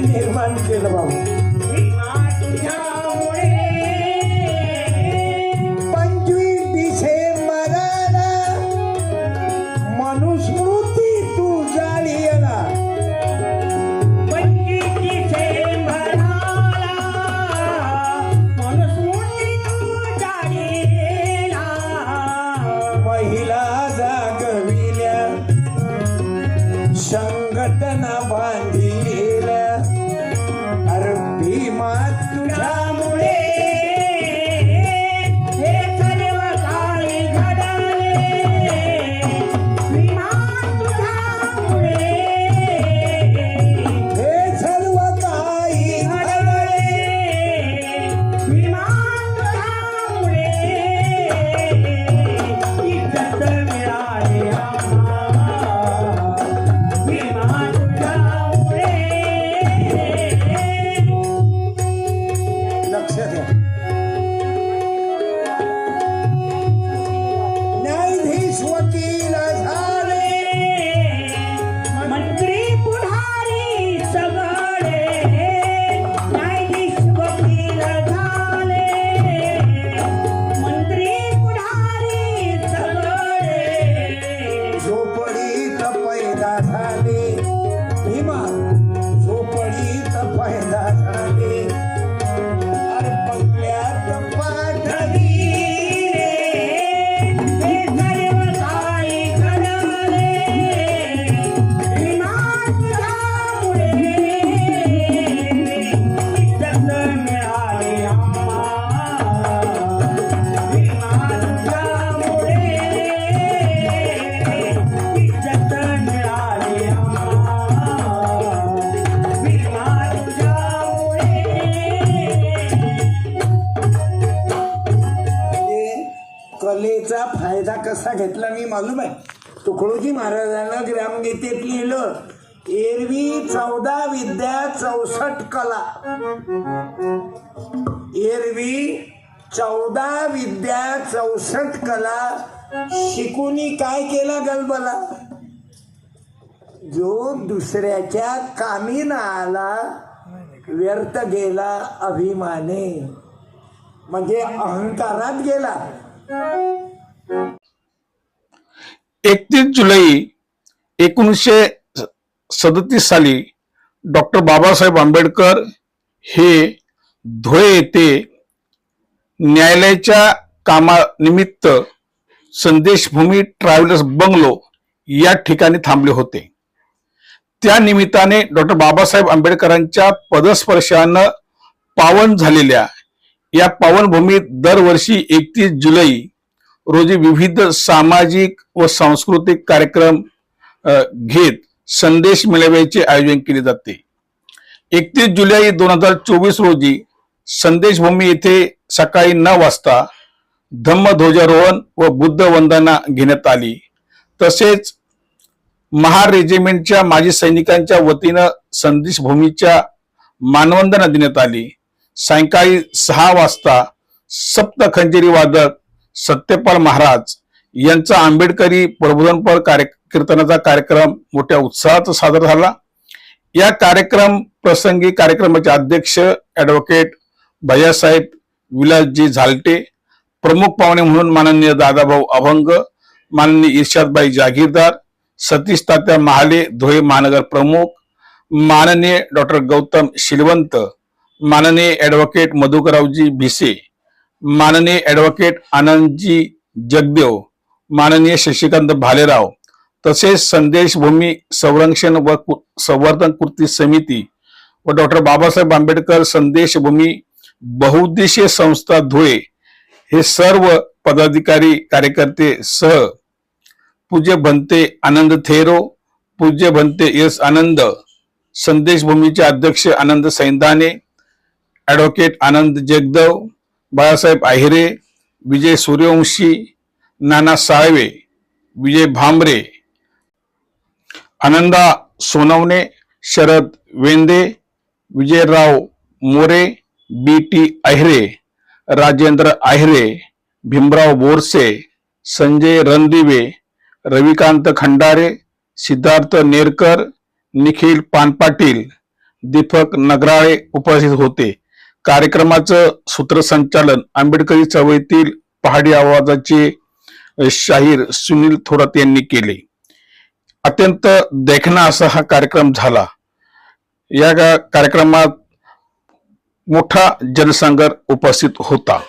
तऱ्हेनं मी Bye. David. फायदा कसा घेतला मी मालूम आहे. तुकडोजी महाराजांना ग्रामगीतेत लिहिलं एरवी चौदा विद्या चौसष्ट कला. एरवी चौदा विद्या चौसष्ट कला शिकूनी काय केला गलबला? जो दुसऱ्याच्या कामी ना आला व्यर्थ गेला अभिमाने म्हणजे अहंकारात गेला. एकतीस जुलै एकोणीसशे सदतीस साली डॉक्टर बाबासाहेब आंबेडकर हे धुळे येथे न्यायालयाच्या कामानिमित्त संदेशभूमी ट्रॅव्हलर्स बंगलो या ठिकाणी थांबले होते. त्या निमित्ताने डॉक्टर बाबासाहेब आंबेडकरांच्या पदस्पर्शानं पावन झालेल्या या पावनभूमीत दरवर्षी एकतीस जुलै रोजी विविध सामाजिक व सांस्कृतिक कार्यक्रम घेत संदेश मेळाव्याचे आयोजन केले जाते. एकतीस जुलै दोन हजार चोवीस रोजी संदेशभूमी येथे सकाळी नऊ वाजता धम्मध्वजारोहण व बुद्ध वंदना घेण्यात आली. तसेच महार रेजिमेंटच्या माजी सैनिकांच्या वतीनं संदेशभूमीच्या मानवंदना देण्यात आली. सायंकाळी सहा वाजता सप्त खंजेरी वादक सत्यपाल महाराज यांचा आंबेडकरी प्रबोधनपर कार्य कीर्तनाचा कार्यक्रम मोठ्या उत्साहात सादर झाला. या कार्यक्रम प्रसंगी कार्यक्रमाचे अध्यक्ष ऍडव्होकेट भैयासाहेब विलासजी झालटे प्रमुख पाहुणे म्हणून माननीय दादाभाऊ अभंग माननीय इर्षादबाई जागीरदार सतीश तात्या महाले धुळे महानगर प्रमुख माननीय डॉक्टर गौतम शिलवंत माननीय ऍडव्होकेट मधुकररावजी भिसे माननीय ॲडव्होकेट आनंदजी जगदेव माननीय शशिकांत भालेराव तसेच संदेशभूमी संरक्षण व कु- संवर्धन कृती समिती व डॉक्टर बाबासाहेब आंबेडकर संदेशभूमी बहुद्देशीय बहुउद्देशीय संस्था धुळे हे सर्व पदाधिकारी कार्यकर्ते सह पूज्य भंते आनंद थेरो पूज्य भंते एस आनंद संदेशभूमीचे अध्यक्ष Anand Saindane advocate Anand Jagdav Balasaheb Ahire Vijay Suryavanshi Nana Salve Vijay Bhambare Ananda Sonawane Sharad Vende Vijayrao More B T Ahire Rajendra Ahire Bhimrao Borse Sanjay Randive Ravikant Khandare Siddharth Nerkar Nikhil Panpatil Deepak Nagrale उपस्थित होते. कार्यक्रमाचं सूत्रसंचालन आंबेडकरी चळवळीतील पहाडी आवाजाचे शाहीर सुनील थोरात यांनी केले. अत्यंत देखणा असा हा कार्यक्रम झाला. या कार्यक्रमात मोठा जनसंघ उपस्थित होता.